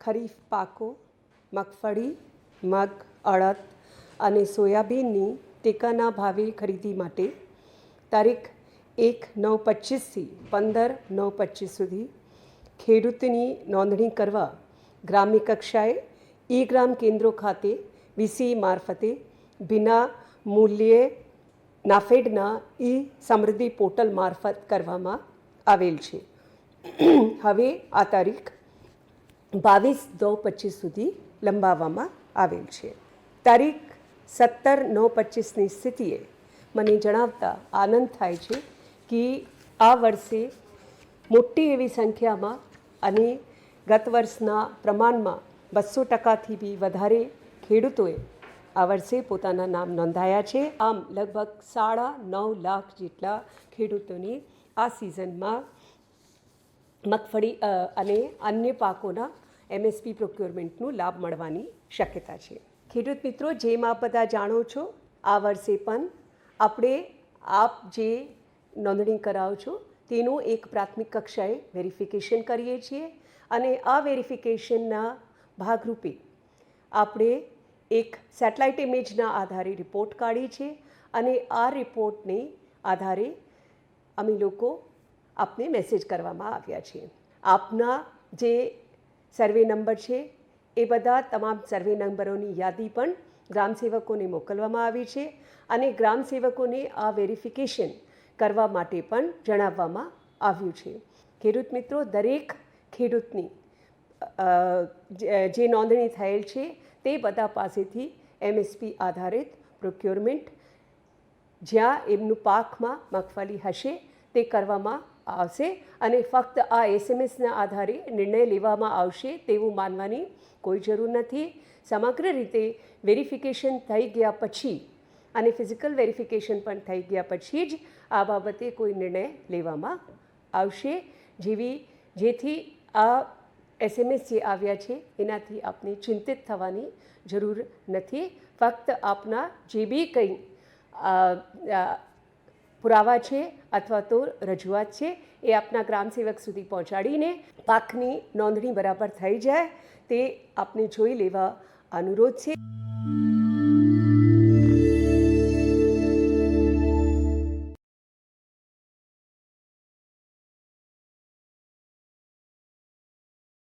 ખરીફ પાકો, મગફળી, મગ, અડદ અને સોયાબીનની ટેકાના ભાવે ખરીદી માટે તારીખ એક નવ પચીસથી પંદર નવ પચીસ સુધી ખેડૂતની નોંધણી કરવા ગ્રામ્ય કક્ષાએ ઈ ગ્રામ કેન્દ્રો ખાતે વીસી મારફતે વિના મૂલ્યે નાફેડના ઈ સમૃદ્ધિ પોર્ટલ મારફત કરવામાં આવેલ છે. હવે આ તારીખ બાવીસ નવ પચીસ સુધી લંબાવવામાં આવેલ છે. તારીખ સત્તર નવ પચીસની સ્થિતિએ મને જણાવતા આનંદ થાય છે કે આ વર્ષે મોટી એવી સંખ્યામાં અને ગત વર્ષના પ્રમાણમાં બસો ટકાથી બી વધારે ખેડૂતોએ આ વર્ષે પોતાના નામ નોંધાયા છે. આમ લગભગ સાડા નવ લાખ જેટલા ખેડૂતોની આ સિઝનમાં મગફળી અને અન્ય પાકોના એમએસપી પ્રોક્યોરમેન્ટનું લાભ મળવાની શક્યતા છે. ખેડૂત મિત્રો, જેમ આપ બધા જાણો છો, આ વર્ષે પણ આપણે આપ જે નોંધણી કરાવો છો, તેનું એક પ્રાથમિક કક્ષાએ વેરિફિકેશન કરીએ છીએ અને આ વેરિફિકેશનના ભાગરૂપે આપણે એક સેટેલાઇટ ઇમેજના આધારે રિપોર્ટ કાઢી છે અને આ રિપોર્ટને આધારે અમે લોકો આપને મેસેજ કરવામાં આવ્યા છે. આપના જે સર્વે નંબર છે, એ બધા તમામ સર્વે નંબરોની યાદી પણ ગ્રામ સેવકોને મોકલવામાં આવી છે અને ગ્રામ સેવકોને આ વેરિફિકેશન કરવા માટે પણ જણાવવામાં આવ્યું છે. ખેડૂત મિત્રો, દરેક ખેડૂતની જે નોંધણી થયેલ છે, તે બધા પાસેથી એમએસપી આધારિત પ્રોક્યોરમેન્ટ જ્યાં એમનું પાકમાં મગફળી હશે તે કરવામાં આવશે અને ફક્ત આ એસએમએસના આધારે નિર્ણય લેવામાં આવશે તેવું માનવાની કોઈ જરૂર નથી. સમગ્ર રીતે વેરિફિકેશન થઈ ગયા પછી અને ફિઝિકલ વેરિફિકેશન પણ થઈ ગયા પછી જ આ બાબતે કોઈ નિર્ણય લેવામાં આવશે. જેવી જેથી આ એસએમએસ જે આવ્યા છે એનાથી આપને ચિંતિત થવાની જરૂર નથી. ફક્ત આપના જે બી કંઈ પુરાવા છે અથવા તો રજૂઆત છે, એ આપના ગ્રામ સેવક સુધી પહોંચાડીને પાકની નોંધણી બરાબર થઈ જાય, તે આપને જોઈ લેવા અનુરોધ છે.